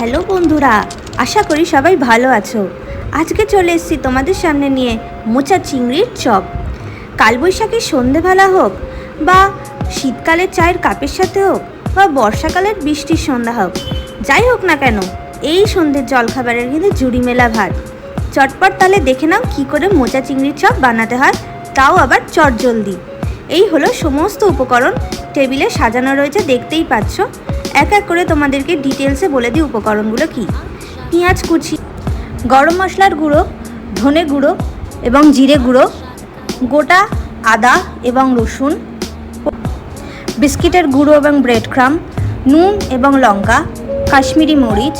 Hello বন্ধুরা, আশা করি সবাই ভালো আছো। আজকে চলে এসেছি তোমাদের সামনে নিয়ে মোচা চিংড়ির চপ। কালবৈশাখীর সন্ধেবেলা হোক বা শীতকালের চায়ের কাপের সাথে হোক বা বর্ষাকালের বৃষ্টির সন্ধ্যা হোক, যাই হোক না কেন, এই সন্ধ্যের জলখাবারের কিন্তু জুড়ি মেলা ভাত চটপট তাহলে দেখে নাও কী করে মোচা চিংড়ির চপ বানাতে হয়, তাও আবার চট জলদি এই হলো সমস্ত উপকরণ, টেবিলে সাজানো রয়েছে, দেখতেই পাচ্ছ। এক এক করে তোমাদেরকে ডিটেলসে বলে দিই উপকরণগুলো কি? পেঁয়াজ কুচি, গরম মশলার গুঁড়ো, ধনে গুঁড়ো এবং জিরে গুঁড়ো, গোটা আদা এবং রসুন, বিস্কিটের গুঁড়ো এবং ব্রেড ক্রাম নুন এবং লঙ্কা, কাশ্মীরি মরিচ,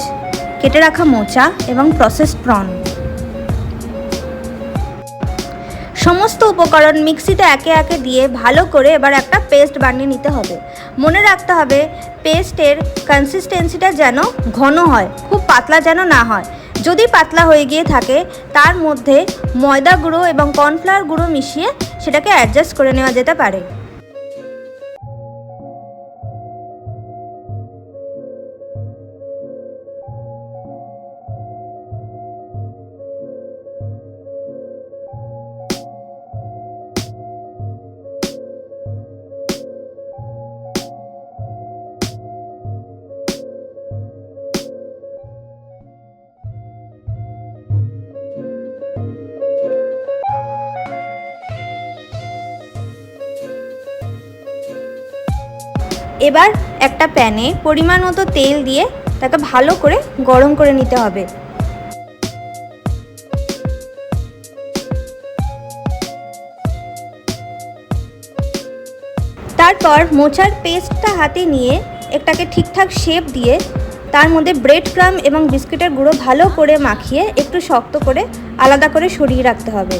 কেটে রাখা মোচা এবং প্রসেসড প্রন সমস্ত উপকরণ মিক্সিতে একে একে দিয়ে ভালো করে এবার একটা পেস্ট বানিয়ে নিতে হবে। মনে রাখতে হবে, পেস্টের কনসিস্টেন্সিটা যেন ঘন হয়, খুব পাতলা যেন না হয়। যদি পাতলা হয়ে গিয়ে থাকে, তার মধ্যে ময়দা গুঁড়ো এবং কর্নফ্লাওয়ার গুঁড়ো মিশিয়ে সেটাকে অ্যাডজাস্ট করে নেওয়া যেতে পারে। এবার একটা প্যানে পরিমাণ মতো তেল দিয়ে তাকে ভালো করে গরম করে নিতে হবে। তারপর মোচার পেস্টটা হাতে নিয়ে একটাকে ঠিকঠাক শেপ দিয়ে তার মধ্যে ব্রেড ক্রাম এবং বিস্কিটের গুঁড়ো ভালো করে মাখিয়ে একটু শক্ত করে আলাদা করে সরিয়ে রাখতে হবে।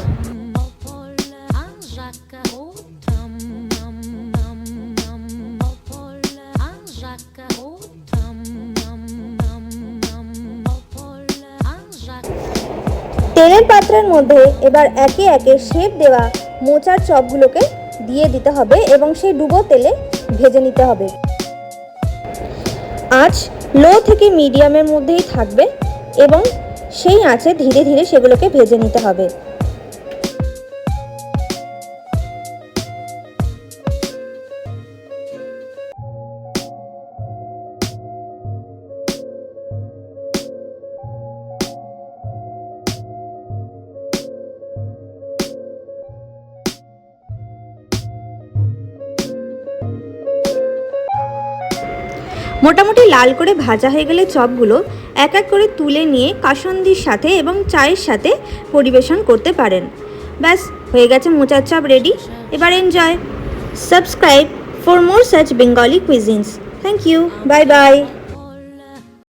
তেলের পাত্রের মধ্যে এবার একে একে শেপ দেওয়া মোচার চপগুলোকে দিয়ে দিতে হবে এবং সেই ডুবো তেলে ভেজে নিতে হবে। আঁচ লো থেকে মিডিয়ামের মধ্যেই থাকবে এবং সেই আঁচে ধীরে ধীরে সেগুলোকে ভেজে নিতে হবে। মোটামুটি লাল করে ভাজা হয়ে গেলে চপগুলো এক এক করে তুলে নিয়ে কাসন্দির সাথে এবং চায়ের সাথে পরিবেশন করতে পারেন। ব্যাস, হয়ে গেছে মোচার চপ রেডি এবার enjoy subscribe for more such Bengali cuisines thank you bye bye